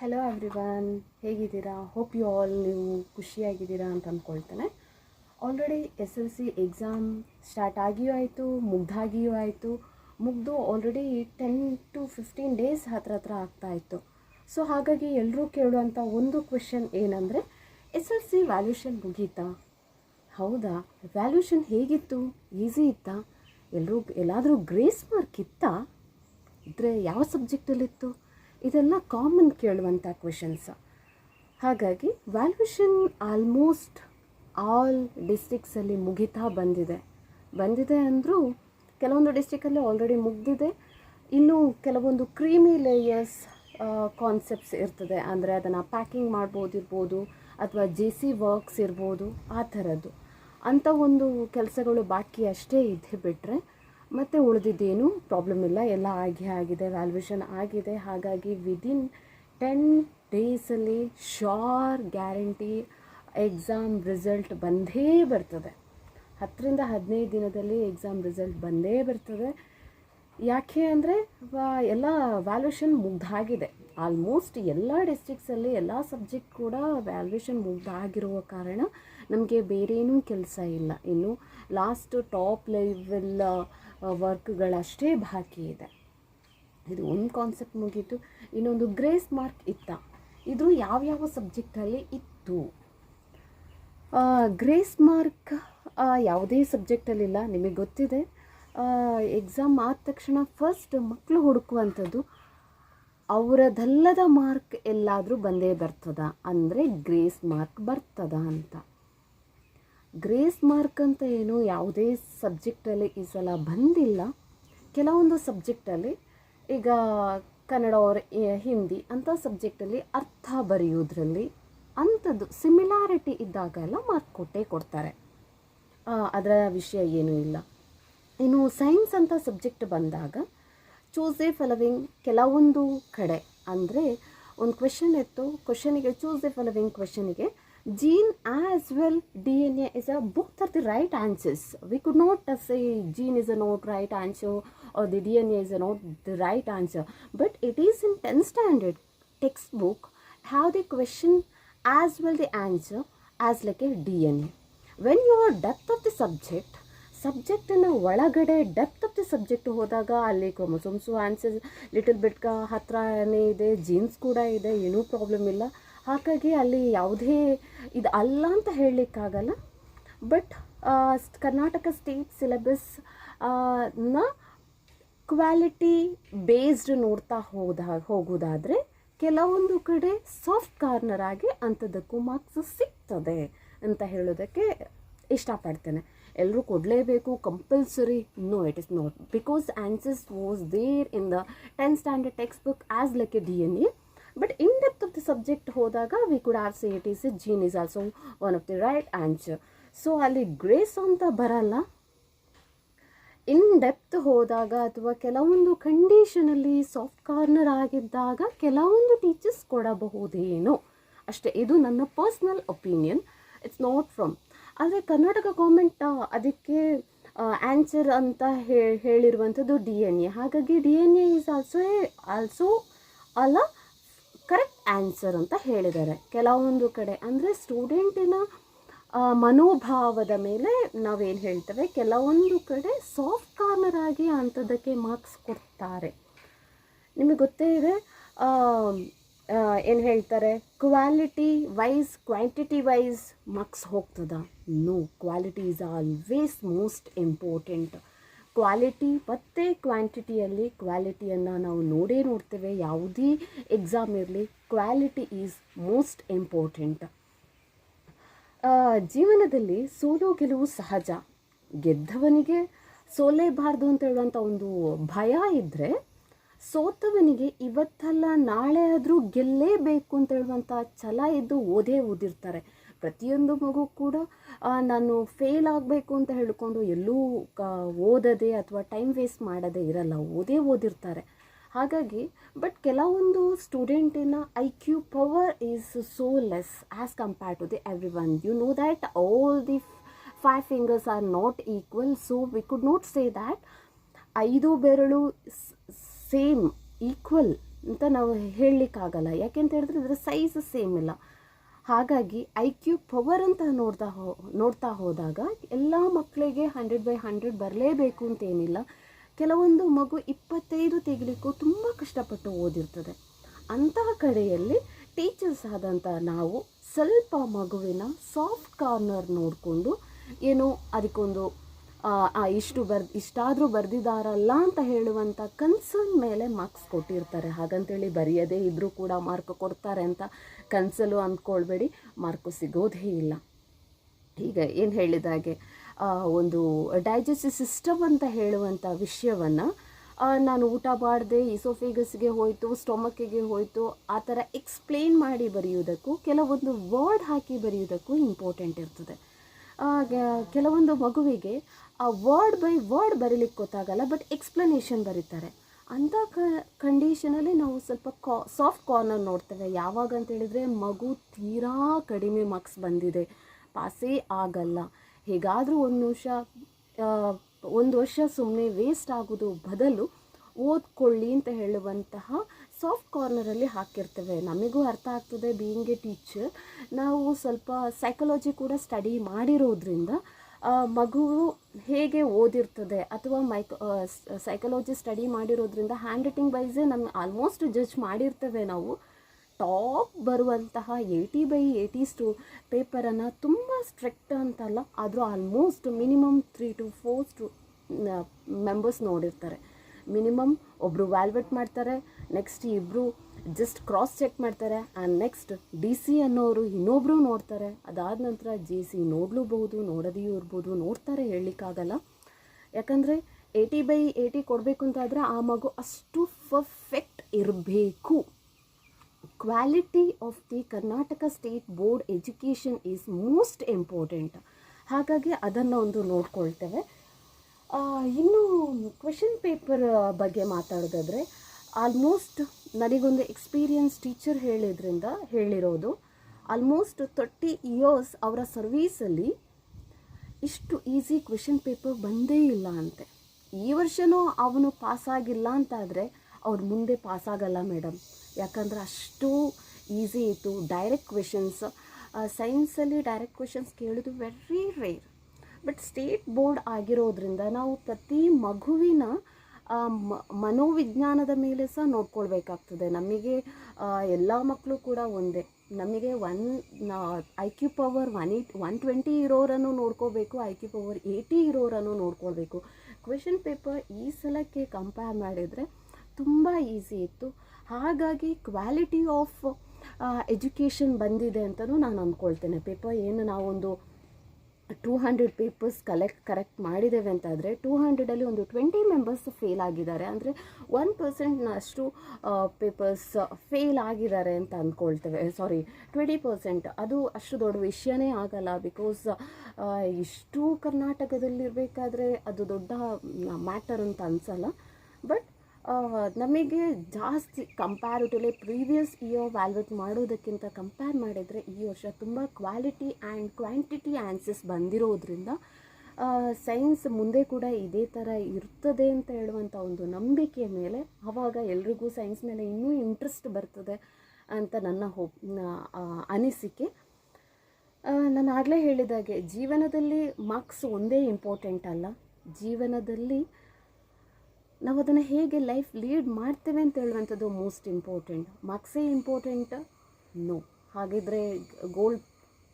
Hello everyone ಹೇಗಿದ್ದೀರಾ? Hope you all ನೀವು ಖುಷಿಯಾಗಿದ್ದೀರಾ ಅಂತ ಅಂದ್ಕೊಳ್ತೇನೆ already S L C exam start ಆಗಿಯೂ ಆಯಿತು, ಮುಗ್ದಾಗಿಯೂ ಆಯಿತು. ಮುಗ್ದು already ten to fifteen days ಹತ್ರ ಹತ್ರ ಆಗ್ತಾ ಇತ್ತು. ಸೊ ಹಾಗಾಗಿ ಎಲ್ಲರೂ ಕೇಳುವಂಥ ಒಂದು ಕ್ವೆಶನ್ ಏನಂದರೆ ಎಸ್ ಎಲ್ ಸಿ ವ್ಯಾಲ್ಯೂಷನ್ ಮುಗೀತಾ? ಹೌದಾ? ವ್ಯಾಲ್ಯೂಷನ್ ಹೇಗಿತ್ತು? ಈಸಿ ಇತ್ತಾ? ಎಲ್ಲರೂ ಎಲ್ಲಾದರೂ ಗ್ರೇಸ್ ಮಾರ್ಕ್ ಇತ್ತಾ? ಇದ್ದರೆ ಯಾವ ಸಬ್ಜೆಕ್ಟಲ್ಲಿತ್ತು ಇದೆಲ್ಲ ಕಾಮನ್ ಕೇಳುವಂಥ ಕ್ವೆಶನ್ಸ್ ಹಾಗಾಗಿ ವ್ಯಾಲ್ಯೂಷನ್ ಆಲ್ಮೋಸ್ಟ್ ಆಲ್ ಡಿಸ್ಟಿಕ್ಸಲ್ಲಿ ಮುಗಿತಾ ಬಂದಿದೆ. ಬಂದಿದೆ ಅಂದರೂ, ಕೆಲವೊಂದು ಡಿಸ್ಟಿಕಲ್ಲಿ ಆಲ್ರೆಡಿ ಮುಗಿದಿದೆ. ಇನ್ನೂ ಕೆಲವೊಂದು ಕ್ರೀಮಿ ಲೇಯರ್ಸ್ ಕಾನ್ಸೆಪ್ಟ್ಸ್ ಇರ್ತದೆ. ಅಂದರೆ ಅದನ್ನು ಪ್ಯಾಕಿಂಗ್ ಮಾಡ್ಬೋದಿರ್ಬೋದು, ಅಥವಾ ಜೆ ಸಿ ವರ್ಕ್ಸ್ ಇರ್ಬೋದು, ಆ ಥರದ್ದು. ಅಂಥ ಒಂದು ಕೆಲಸಗಳು ಬಾಕಿ ಅಷ್ಟೇ ಇದೆ ಬಿಟ್ಟರೆ ಮತ್ತು ಉಳಿದಿದ್ದೇನು ಪ್ರಾಬ್ಲಮ್ ಇಲ್ಲ. ಎಲ್ಲ ಆಗಿ ಆಗಿದೆ ವ್ಯಾಲ್ಯೂಷನ್ ಆಗಿದೆ. ಹಾಗಾಗಿ ವಿದಿನ್ ಟೆನ್ ಡೇಸಲ್ಲಿ ಶೋರ್ ಗ್ಯಾರಂಟಿ ಎಕ್ಸಾಮ್ ರಿಸಲ್ಟ್ ಬಂದೇ ಬರ್ತದೆ. ಹತ್ತರಿಂದ ಹದಿನೈದು ದಿನದಲ್ಲಿ ಎಕ್ಸಾಮ್ ರಿಸಲ್ಟ್ ಬಂದೇ ಬರ್ತದೆ. ಯಾಕೆ ಅಂದರೆ ಎಲ್ಲ ವ್ಯಾಲ್ಯೂಷನ್ ಮುಗ್ದಾಗಿದೆ. ಆಲ್ಮೋಸ್ಟ್ ಎಲ್ಲ ಡಿಸ್ಟಿಕ್ಸಲ್ಲಿ ಎಲ್ಲ ಸಬ್ಜೆಕ್ಟ್ ಕೂಡ ವ್ಯಾಲ್ಯೂಷನ್ ಮುಗ್ದಾಗಿರುವ ಕಾರಣ ನಮಗೆ ಬೇರೇನೂ ಕೆಲಸ ಇಲ್ಲ. ಇನ್ನು ಲಾಸ್ಟ್ ಟಾಪ್ ಲೆವೆಲ್ ವರ್ಕ್ಗಳಷ್ಟೇ ಬಾಕಿ ಇದೆ. ಇದು ಒಂದು ಕಾನ್ಸೆಪ್ಟ್ ಮುಗೀತು. ಇನ್ನೊಂದು ಗ್ರೇಸ್ ಮಾರ್ಕ್ ಇತ್ತ. ಇದು ಯಾವ್ಯಾವ ಸಬ್ಜೆಕ್ಟಲ್ಲಿ ಇತ್ತು? ಗ್ರೇಸ್ ಮಾರ್ಕ್ ಯಾವುದೇ ಸಬ್ಜೆಕ್ಟಲ್ಲಿಲ್ಲ ನಿಮಗೆ ಗೊತ್ತಿದೆ. ಎಕ್ಸಾಮ್ ಆದ ತಕ್ಷಣ ಫಸ್ಟ್ ಮಕ್ಕಳು ಹುಡುಕುವಂಥದ್ದು ಅವರದಲ್ಲದ ಮಾರ್ಕ್ ಎಲ್ಲಾದರೂ ಬಂದೇ ಬರ್ತದ. ಅಂದರೆ ಗ್ರೇಸ್ ಮಾರ್ಕ್ ಬರ್ತದ ಅಂತ. ಗ್ರೇಸ್ ಮಾರ್ಕ್ ಅಂತ ಏನು ಯಾವುದೇ ಸಬ್ಜೆಕ್ಟಲ್ಲಿ ಈ ಸಲ ಬಂದಿಲ್ಲ. ಕೆಲವೊಂದು ಸಬ್ಜೆಕ್ಟಲ್ಲಿ ಈಗ ಕನ್ನಡ ಅವ್ರ ಹಿಂದಿ ಅಂಥ ಸಬ್ಜೆಕ್ಟಲ್ಲಿ ಅರ್ಥ ಬರೆಯೋದ್ರಲ್ಲಿ ಅಂಥದ್ದು ಸಿಮಿಲಾರಿಟಿ ಇದ್ದಾಗೆಲ್ಲ ಮಾರ್ಕ್ ಕೊಟ್ಟೇ ಕೊಡ್ತಾರೆ. ಅದರ ವಿಷಯ ಏನೂ ಇಲ್ಲ. ಇನ್ನು ಸೈನ್ಸ್ ಅಂತ ಸಬ್ಜೆಕ್ಟ್ ಬಂದಾಗ ಚೂಸ್ ಎ ಫಲವಿಂಗ್ ಕೆಲವೊಂದು ಕಡೆ. ಅಂದರೆ ಒಂದು ಕ್ವೆಶನ್ ಇತ್ತು ಕ್ವೆಶನಿಗೆ choose a following ಕ್ವೆಶನಿಗೆ gene as well D N A is a book are the right answers we could not say gene is a not right answer or the D N A is a not the right answer but it is in ten standard text book have the question as well the answer as like a D N A when you are depth of the subject ಸಬ್ಜೆಕ್ಟನ್ನು ಒಳಗಡೆ depth of the subject ಹೋದಾಗ ಅಲ್ಲಿ ಕ್ರೊಮೊಸೋಮ್ಸು answer little ಬಿಟ್ಕ ಹತ್ರನೇ ಇದೆ jeans ಕೂಡ ಇದೆ ಏನೂ problem ಇಲ್ಲ ಹಾಗಾಗಿ ಅಲ್ಲಿ ಯಾವುದೇ ಇದು ಅಲ್ಲ ಅಂತ ಹೇಳಲಿಕ್ಕಾಗಲ್ಲ. ಬಟ್ ಕರ್ನಾಟಕ ಸ್ಟೇಟ್ ಸಿಲೆಬಸ್ನ ಕ್ವಾಲಿಟಿ ಬೇಸ್ಡ್ ನೋಡ್ತಾ ಹೋದ, ಹೋಗೋದಾದರೆ ಕೆಲವೊಂದು ಕಡೆ ಸಾಫ್ಟ್ ಕಾರ್ನರ್ ಆಗಿ ಅಂಥದ್ದಕ್ಕೂ ಮಾರ್ಕ್ಸ್ ಸಿಗ್ತದೆ ಅಂತ ಹೇಳೋದಕ್ಕೆ ಇಷ್ಟಪಡ್ತೇನೆ. ಎಲ್ಲರೂ ಕೊಡಲೇಬೇಕು compulsory no it is not because answers was there in the ten standard text book as like A D N A but in depth of the subject ಹೋದಾಗ we could are see it is a gene is also one of the right answer so ಅಲ್ಲಿ grace ಅಂತ ಬರಲ್ಲ. In depth ಹೋದಾಗ ಅಥವಾ ಕೆಲವೊಂದು ಕಂಡೀಷನಲ್ಲಿ soft corner ಆಗಿದ್ದಾಗ ಕೆಲವೊಂದು teachers ಕೊಡಬಹುದೇನೋ. ಅಷ್ಟೇ, ಇದು ನನ್ನ personal opinion it's not from ಆದರೆ ಕರ್ನಾಟಕ ಗೌರ್ಮೆಂಟ್ ಅದಕ್ಕೆ ಆನ್ಸರ್ ಅಂತ ಹೇಳಿರುವಂಥದ್ದು ಡಿ ಎನ್ ಎ ಹಾಗಾಗಿ D N A is also also ಅಲ್ಲ ಆನ್ಸರ್ ಅಂತ ಹೇಳಿದ್ದಾರೆ. ಕೆಲವೊಂದು ಕಡೆ ಅಂದರೆ ಸ್ಟೂಡೆಂಟಿನ ಮನೋಭಾವದ ಮೇಲೆ ನಾವೇನು ಹೇಳ್ತೇವೆ? ಕೆಲವೊಂದು ಕಡೆ ಸಾಫ್ಟ್ ಕಾರ್ನರ್ ಆಗಿ ಅಂಥದ್ದಕ್ಕೆ ಮಾರ್ಕ್ಸ್ ಕೊಡ್ತಾರೆ. ನಿಮಗೆ ಗೊತ್ತೇ ಇದೆ ಏನು ಹೇಳ್ತಾರೆ? Quality wise quantity wise marks ಹೋಗ್ತದ? No quality is always most important quality ಮತ್ತು ಕ್ವಾಂಟಿಟಿಯಲ್ಲಿ ಕ್ವಾಲಿಟಿಯನ್ನು ನಾವು ನೋಡೇ ನೋಡ್ತೇವೆ. ಯಾವುದೇ ಎಕ್ಸಾಮ್ ಇರಲಿ ಕ್ವಾಲಿಟಿ ಈಸ್ ಮೋಸ್ಟ್ ಇಂಪಾರ್ಟೆಂಟ್ ಜೀವನದಲ್ಲಿ ಸೋಲು ಗೆಲುವು ಸಹಜ. ಗೆದ್ದವನಿಗೆ ಸೋಲೇಬಾರ್ದು ಅಂತ ಹೇಳುವಂಥ ಒಂದು ಭಯ ಇದ್ದರೆ ಸೋತವನಿಗೆ ಇವತ್ತಲ್ಲ, ನಾಳೆ ಆದರೂ ಗೆಲ್ಲೇಬೇಕು ಅಂತ ಹೇಳುವಂಥ ಛಲ ಇದ್ದು ಓದೇ ಓದಿರ್ತಾರೆ. ಪ್ರತಿಯೊಂದು ಮಗು ಕೂಡ ನಾನು ಫೇಲ್ ಆಗಬೇಕು ಅಂತ ಹೇಳಿಕೊಂಡು ಎಲ್ಲೂ ಕ ಓದದೆ ಅಥವಾ ಟೈಮ್ ವೇಸ್ಟ್ ಮಾಡದೆ ಇರಲ್ಲ, ಓದೇ ಓದಿರ್ತಾರೆ. ಹಾಗಾಗಿ ಬಟ್ ಕೆಲವೊಂದು ಸ್ಟೂಡೆಂಟಿನ I Q power is so less as compare to the every one you know that all the five fingers are not equal so we could not say that ಐದು ಬೆರಳು same equal ಅಂತ ನಾವು ಹೇಳಲಿಕ್ಕಾಗಲ್ಲ. ಯಾಕೆಂತ ಹೇಳಿದ್ರೆ, ಇದರ size same ಇಲ್ಲ. ಹಾಗಾಗಿ I Q power ಅಂತ ನೋಡ್ತಾ ಹೋ, ನೋಡ್ತಾ ಹೋದಾಗ ಎಲ್ಲ ಮಕ್ಕಳಿಗೆ ಹಂಡ್ರೆಡ್ ಬೈ ಹಂಡ್ರೆಡ್ ಬರಲೇಬೇಕು ಅಂತೇನಿಲ್ಲ. ಕೆಲವೊಂದು ಮಗು ಇಪ್ಪತ್ತೈದು ತೆಗಿಲಿಕ್ಕೂ ತುಂಬ ಕಷ್ಟಪಟ್ಟು ಓದಿರ್ತದೆ. ಅಂತಹ ಕಡೆಯಲ್ಲಿ ಟೀಚರ್ಸ್ ಆದಂಥ ನಾವು ಸ್ವಲ್ಪ ಮಗುವಿನ ಸಾಫ್ಟ್ ಕಾರ್ನರ್ ನೋಡಿಕೊಂಡು ಏನು ಅದಕ್ಕೊಂದು ಇಷ್ಟು ಬರ್, ಇಷ್ಟಾದರೂ ಬರೆದಿದ್ದಾರಲ್ಲ ಅಂತ ಹೇಳುವಂಥ ಕನ್ಸರ್ನ್ ಮೇಲೆ ಮಾರ್ಕ್ಸ್ ಕೊಟ್ಟಿರ್ತಾರೆ. ಹಾಗಂತೇಳಿ ಬರೆಯದೇ ಇದ್ದರೂ ಕೂಡ ಮಾರ್ಕ್ ಕೊಡ್ತಾರೆ ಅಂತ ಕನ್ಸಲು ಅಂದ್ಕೊಳ್ಬೇಡಿ, ಮಾರ್ಕು ಸಿಗೋದೇ ಇಲ್ಲ. ಈಗ ಏನು ಹೇಳಿದ ಹಾಗೆ ಒಂದು ಡೈಜೆಸ್ಟಿವ್ ಸಿಸ್ಟಮ್ ಅಂತ ಹೇಳುವಂಥ ವಿಷಯವನ್ನು ನಾನು ಊಟ ಮಾಡದೆ ಇಸೋಫಿಗಸ್ಗೆ ಹೋಯಿತು, ಸ್ಟೊಮಕ್ಕಿಗೆ ಹೋಯಿತು, ಆ ಥರ ಎಕ್ಸ್ಪ್ಲೇನ್ ಮಾಡಿ ಬರೆಯುವುದಕ್ಕೂ, ಕೆಲವೊಂದು ವರ್ಡ್ ಹಾಕಿ ಬರೆಯುವುದಕ್ಕೂ ಇಂಪಾರ್ಟೆಂಟ್ ಇರ್ತದೆ. ಕೆಲವೊಂದು ಮಗುವಿಗೆ ಆ ವರ್ಡ್ ಬೈ ವರ್ಡ್ ಬರೀಲಿಕ್ಕೆ ಗೊತ್ತಾಗಲ್ಲ, ಬಟ್ ಎಕ್ಸ್ಪ್ಲನೇಷನ್ ಬರೀತಾರೆ. ಅಂಥ ಕಂಡೀಷನಲ್ಲಿ ನಾವು ಸ್ವಲ್ಪ ಕಾ ಸಾಫ್ಟ್ ಕಾರ್ನರ್ ನೋಡ್ತೇವೆ. ಯಾವಾಗ ಅಂತ ಹೇಳಿದರೆ ಮಗು ತೀರಾ ಕಡಿಮೆ ಮಾರ್ಕ್ಸ್ ಬಂದಿದೆ. ಪಾಸೇ ಆಗಲ್ಲ. ಹೇಗಾದರೂ ಒಂದು ನಿಮಿಷ ಒಂದು ವರ್ಷ ಸುಮ್ಮನೆ ವೇಸ್ಟ್ ಆಗೋದು ಬದಲು ಓದ್ಕೊಳ್ಳಿ ಅಂತ ಹೇಳುವಂತಹ ಸಾಫ್ಟ್ ಕಾರ್ನರಲ್ಲಿ ಹಾಕಿರ್ತೇವೆ. ನಮಗೂ ಅರ್ಥ ಆಗ್ತದೆ ಬೀಯಿಂಗ್ ಎ ಟೀಚರ್ ನಾವು ಸ್ವಲ್ಪ ಸೈಕಾಲಜಿ ಕೂಡ ಸ್ಟಡಿ ಮಾಡಿರೋದ್ರಿಂದ ಮಗುವು ಹೇಗೆ ಓದಿರ್ತದೆ ಅಥವಾ ಮೈಕೋ ಸೈಕಾಲಜಿ ಸ್ಟಡಿ ಮಾಡಿರೋದ್ರಿಂದ ಹ್ಯಾಂಡ್ ರೈಟಿಂಗ್ ವೈಸೇ ನಮ್ಗೆ ಆಲ್ಮೋಸ್ಟ್ ಜಡ್ಜ್ ಮಾಡಿರ್ತೇವೆ ನಾವು. ಟಾಪ್ ಬರುವಂತಹ ಏಯ್ಟಿ ಬೈ ಏಯ್ಟಿ ಸ್ಟು ಪೇಪರನ್ನು ತುಂಬ ಸ್ಟ್ರಿಕ್ಟ್ ಅಂತಲ್ಲ, ಆದರೂ almost minimum three to four ಸ್ಟು members ನೋಡಿರ್ತಾರೆ. ಮಿನಿಮಮ್ ಒಬ್ಬರು ವ್ಯಾಲ್ವೇಟ್ ಮಾಡ್ತಾರೆ ನೆಕ್ಸ್ಟ್ ಇಬ್ಬರು ಜಸ್ಟ್ ಕ್ರಾಸ್ ಚೆಕ್ ಮಾಡ್ತಾರೆ. ಆ್ಯಂಡ್ ನೆಕ್ಸ್ಟ್ ಡಿ ಸಿ ಅನ್ನೋರು ಇನ್ನೊಬ್ಬರು ನೋಡ್ತಾರೆ. ಅದಾದ ನಂತರ ಜೆ ಸಿ ನೋಡಲೂಬಹುದು, ನೋಡದೆಯೂ ಇರ್ಬೋದು, ನೋಡ್ತಾರೆ ಹೇಳಲಿಕ್ಕಾಗಲ್ಲ. ಯಾಕಂದರೆ ಏಯ್ಟಿ ಬೈ ಏಯ್ಟಿ ಕೊಡಬೇಕು ಅಂತಾದರೆ ಆ ಮಗು ಅಷ್ಟು ಪರ್ಫೆಕ್ಟ್ ಇರಬೇಕು. Quality of the Karnataka state board education is most important ಹಾಗಾಗಿ ಅದನ್ನು ಒಂದು ನೋಡ್ಕೊಳ್ತೇವೆ. ಇನ್ನು ಕ್ವೆಶನ್ ಪೇಪರ್ ಬಗ್ಗೆ ಮಾತಾಡೋದಾದರೆ ಆಲ್ಮೋಸ್ಟ್ ನನಗೊಂದು ಎಕ್ಸ್ಪೀರಿಯನ್ಸ್ ಟೀಚರ್ ಹೇಳಿದ್ರಿಂದ ಹೇಳಿರೋದು. ಆಲ್ಮೋಸ್ಟ್ ತರ್ಟಿ ಇಯರ್ಸ್ ಅವರ ಸರ್ವೀಸಲ್ಲಿ ಇಷ್ಟು ಈಸಿ ಕ್ವೆಶನ್ ಪೇಪರ್ ಬಂದೇ ಇಲ್ಲ ಅಂತೆ. ಈ ವರ್ಷನೂ ಅವನು ಪಾಸಾಗಿಲ್ಲ ಅಂತಾದರೆ ಅವ್ರು ಮುಂದೆ ಪಾಸಾಗಲ್ಲ ಮೇಡಮ್. ಯಾಕಂದರೆ ಅಷ್ಟು ಈಸಿ ಇತ್ತು. ಡೈರೆಕ್ಟ್ ಕ್ವೆಶನ್ಸ್ ಸೈನ್ಸಲ್ಲಿ ಡೈರೆಕ್ಟ್ ಕ್ವೆಶನ್ಸ್ ಕೇಳೋದು very rare but state board ಆಗಿರೋದ್ರಿಂದ ನಾವು ಪ್ರತಿ ಮಗುವಿನ ಮನೋವಿಜ್ಞಾನದ ಮೇಲೆ ಸಹ ನೋಡ್ಕೊಳ್ಬೇಕಾಗ್ತದೆ. ನಮಗೆ ಎಲ್ಲ ಮಕ್ಕಳು ಕೂಡ ಒಂದೇ. ನಮಗೆ one I Q power one eight, one twenty ಇರೋರನ್ನು ನೋಡ್ಕೋಬೇಕು ಐ ಕ್ಯೂ ಪವರ್ ಏಯ್ಟಿ ಇರೋರನ್ನು ನೋಡ್ಕೊಳ್ಬೇಕು. ಕ್ವೆಶನ್ ಪೇಪರ್ ಈ ಸಲಕ್ಕೆ ಕಂಪೇರ್ ಮಾಡಿದರೆ ತುಂಬ ಈಸಿ ಇತ್ತು. ಹಾಗಾಗಿ ಕ್ವಾಲಿಟಿ ಆಫ್ ಎಜುಕೇಷನ್ ಬಂದಿದೆ ಅಂತಲೂ ನಾನು ಅಂದ್ಕೊಳ್ತೇನೆ ಪೇಪರ್ ಏನು ನಾವೊಂದು two hundred papers collect correct ಮಾಡಿದ್ದೇವೆ ಅಂತಾದರೆ ಟೂ ಹಂಡ್ರೆಡಲ್ಲಿ ಒಂದು ಟ್ವೆಂಟಿ ಮೆಂಬರ್ಸ್ ಫೇಲ್ ಆಗಿದ್ದಾರೆ. ಅಂದರೆ ಒನ್ ಪರ್ಸೆಂಟ್ನಷ್ಟು ಪೇಪರ್ಸ್ ಫೇಲ್ ಆಗಿದ್ದಾರೆ ಅಂತ ಅಂದ್ಕೊಳ್ತೇವೆ. ಸಾರಿ ಟ್ವೆಂಟಿ ಪರ್ಸೆಂಟ್ ಅದು ಅಷ್ಟು ದೊಡ್ಡ ವಿಷಯನೇ ಆಗಲ್ಲ ಬಿಕಾಸ್ ಇಷ್ಟು ಕರ್ನಾಟಕದಲ್ಲಿರಬೇಕಾದ್ರೆ ಅದು ದೊಡ್ಡ ಮ್ಯಾಟರ್ ಅಂತ ಅನಿಸಲ್ಲ. ನಮಗೆ ಜಾಸ್ತಿ ಕಂಪ್ಯಾರಿಟಿವ್ಲಿ ಪ್ರೀವಿಯಸ್ ಇಯರ್ ವ್ಯಾಲ್ಯೂಟ್ ಮಾಡೋದಕ್ಕಿಂತ ಕಂಪೇರ್ ಮಾಡಿದರೆ ಈ ವರ್ಷ ತುಂಬ ಕ್ವಾಲಿಟಿ ಆ್ಯಂಡ್ ಕ್ವಾಂಟಿಟಿ ಆನ್ಸರ್ಸ್ ಬಂದಿರೋದ್ರಿಂದ ಸೈನ್ಸ್ ಮುಂದೆ ಕೂಡ ಇದೇ ಥರ ಇರ್ತದೆ ಅಂತ ಹೇಳುವಂಥ ಒಂದು ನಂಬಿಕೆ ಮೇಲೆ ಆವಾಗ ಎಲ್ರಿಗೂ ಸೈನ್ಸ್ ಮೇಲೆ ಇನ್ನೂ ಇಂಟ್ರೆಸ್ಟ್ ಬರ್ತದೆ ಅಂತ ನನ್ನ ಹೋಪ್ ಅನಿಸಿಕೆ. ನಾನು ಆಗಲೇ ಹೇಳಿದಾಗೆ, ಜೀವನದಲ್ಲಿ ಮಾರ್ಕ್ಸ್ ಒಂದೇ ಇಂಪಾರ್ಟೆಂಟ್ ಅಲ್ಲ. ಜೀವನದಲ್ಲಿ ನಾವು ಅದನ್ನು ಹೇಗೆ ಲೈಫ್ ಲೀಡ್ ಮಾಡ್ತೇವೆ ಅಂತ ಹೇಳುವಂಥದ್ದು ಮೋಸ್ಟ್ ಇಂಪಾರ್ಟೆಂಟ್ ಮಾರ್ಕ್ಸೇ ಇಂಪಾರ್ಟೆಂಟ್ ನೋ ಹಾಗಿದ್ರೆ ಗೋಲ್ಡ್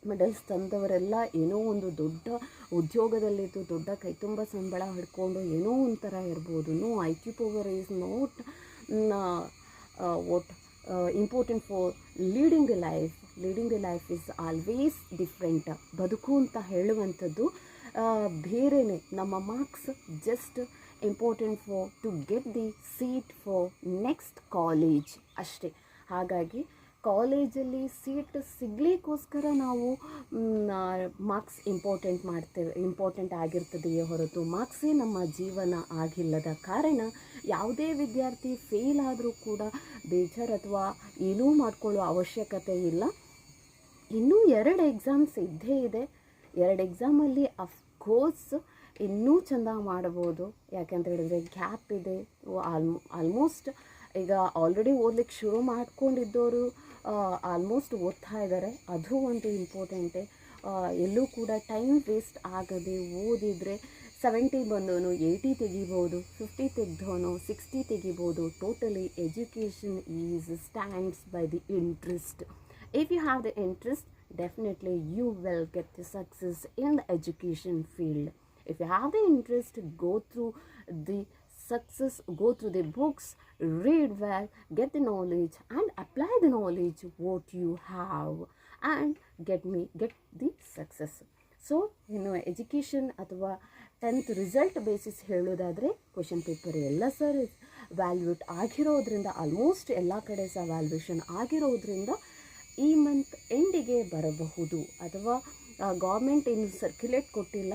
ಮೆಡಲ್ಸ್ ತಂದವರೆಲ್ಲ ಏನೋ ಒಂದು ದೊಡ್ಡ ಉದ್ಯೋಗದಲ್ಲಿದ್ದು ದೊಡ್ಡ ಕೈ ತುಂಬ ಸಂಬಳ ಹಿಡ್ಕೊಂಡು ಏನೋ ಒಂಥರ ಇರ್ಬೋದು. No I Q power is not what important for leading a life leading a life is always different ಬದುಕು ಅಂತ ಹೇಳುವಂಥದ್ದು ಬೇರೆನೇ ನಮ್ಮ marks just important for to get the seat for next college ಅಷ್ಟೇ. ಹಾಗಾಗಿ ಕಾಲೇಜಲ್ಲಿ ಸೀಟ್ ಸಿಗಲಿಕ್ಕೋಸ್ಕರ ನಾವು ಮಾರ್ಕ್ಸ್ ಇಂಪಾರ್ಟೆಂಟ್ ಮಾಡ್ತೇವೆ ಇಂಪಾರ್ಟೆಂಟ್ ಆಗಿರ್ತದೆಯೇ ಹೊರತು ಮಾರ್ಕ್ಸೇ ನಮ್ಮ ಜೀವನ ಆಗಿಲ್ಲದ ಕಾರಣ ಯಾವುದೇ ವಿದ್ಯಾರ್ಥಿ ಫೇಲ್ ಆದರೂ ಕೂಡ ಬೇಜಾರು ಅಥವಾ ಏನೂ ಮಾಡ್ಕೊಳ್ಳೋ ಅವಶ್ಯಕತೆ ಇಲ್ಲ. ಇನ್ನೂ ಎರಡು ಎಕ್ಸಾಮ್ಸ್ ಇದ್ದೇ ಇದೆ. ಎರಡು ಎಕ್ಸಾಮಲ್ಲಿ ಅಫ್ಕೋರ್ಸ್ ಇನ್ನೂ ಚೆಂದ ಮಾಡ್ಬೋದು. ಯಾಕೆಂತ ಹೇಳಿದರೆ ಗ್ಯಾಪ್ ಇದೆ. ಆಲ್ಮೋ ಆಲ್ಮೋಸ್ಟ್ ಈಗ ಆಲ್ರೆಡಿ ಓದ್ಲಿಕ್ಕೆ ಶುರು ಮಾಡ್ಕೊಂಡಿದ್ದವರು ಆಲ್ಮೋಸ್ಟ್ ಓದ್ತಾ ಇದ್ದಾರೆ. ಅದು ಒಂದು ಇಂಪಾರ್ಟೆಂಟೇ. ಎಲ್ಲೂ ಕೂಡ ಟೈಮ್ ವೇಸ್ಟ್ ಆಗದೆ ಓದಿದರೆ ಸೆವೆಂಟಿ ಬಂದವನು ಏಯ್ಟಿ ತೆಗಿಬೋದು, ಫಿಫ್ಟಿ ತೆಗ್ದವನು ಸಿಕ್ಸ್ಟಿ ತೆಗಿಬೋದು. Totally education is stands by the interest if you have the interest definitely you will get the success in the education field if you have the interest go through the success go through the books read well get the knowledge and apply the knowledge what you have and get me get the success so ಇನ್ನು education ಅಥವಾ tenth result basis ಹೇಳೋದಾದರೆ question paper ಎಲ್ಲ sir valuate ಆಗಿರೋದ್ರಿಂದ almost ಎಲ್ಲ ಕಡೆ ಸಹ valuation ಆಗಿರೋದ್ರಿಂದ ಈ ಮಂತ್ ಎಂಡಿಗೆ ಬರಬಹುದು ಅಥವಾ ಗೌರ್ಮೆಂಟ್ ಇನ್ನು ಸರ್ಕ್ಯುಲೇಟ್ ಕೊಟ್ಟಿಲ್ಲ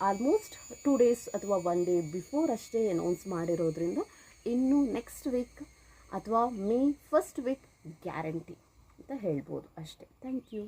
ಆಲ್ಮೋಸ್ಟ್ ಟೂ ಡೇಸ್ ಅಥವಾ ಒನ್ ಡೇ ಬಿಫೋರ್ ಅಷ್ಟೇ ಅನೌನ್ಸ್ ಮಾಡಿರೋದ್ರಿಂದ ಇನ್ನು ನೆಕ್ಸ್ಟ್ ವೀಕ್ ಅಥವಾ ಮೇ ಫಸ್ಟ್ ವೀಕ್ ಗ್ಯಾರಂಟಿ ಅಂತ ಹೇಳ್ಬೋದು ಅಷ್ಟೇ. Thank you